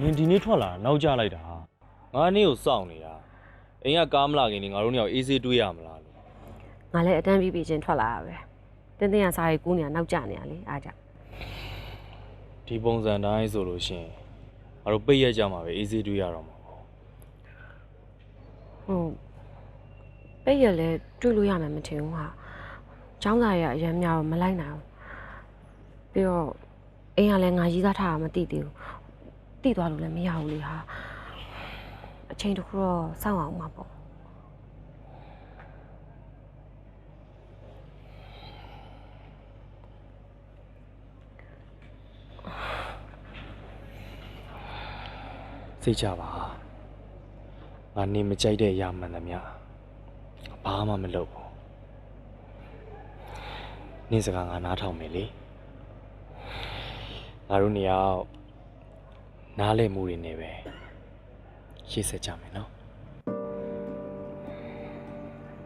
နင်ဒီနေ့ထွက်လာတာနောက်ကျလိုက်တာငါနေ့ကိုစောင့်နေတာအိမ်ကကားမလာခင်နေငါတို့နှစ်ယောက်အေးဆေးတွေးရမလားလို့ငါလည်းအတန်းပြီးပြီးချင်းထွက်လာတာပဲတင်းတင်းကစားရီကူးနေတာနောက်ကျနေရလေအားကြောင့်ဒီပုံစံတိုင်းဆိုလို့ရှရင်ငါတို့ပိတ်ရက်ကြမှာပဲအေးဆေးတွေးရတော့မှာပေါ့ဟုတ်ပိတ်ရလဲတွေ့လို့ရမယ်မထင်ဘူးဟာចောင်းသားရအရင်များတော့မလိုက်နိုင်ဘူးပြီးတော့အိမ်ကလည်းငါရီးသားထားတာမသိသေးဘူး တိသွားလို့လည်းမရဘူးလေဟာအချိန်တစ်ခုတော့စောင့်အောင်မှာပေါ့စိတ်ချပါငါနေမကြိုက်တဲ့အရာမှန်သမျှဘာမှမလုပ်ဘူးနင်းစကားငါနားထောင်မယ်လေငါတို့နေရာ နားလဲမှုတွေနေပဲရှေ့ဆက်ကြမယ်နော်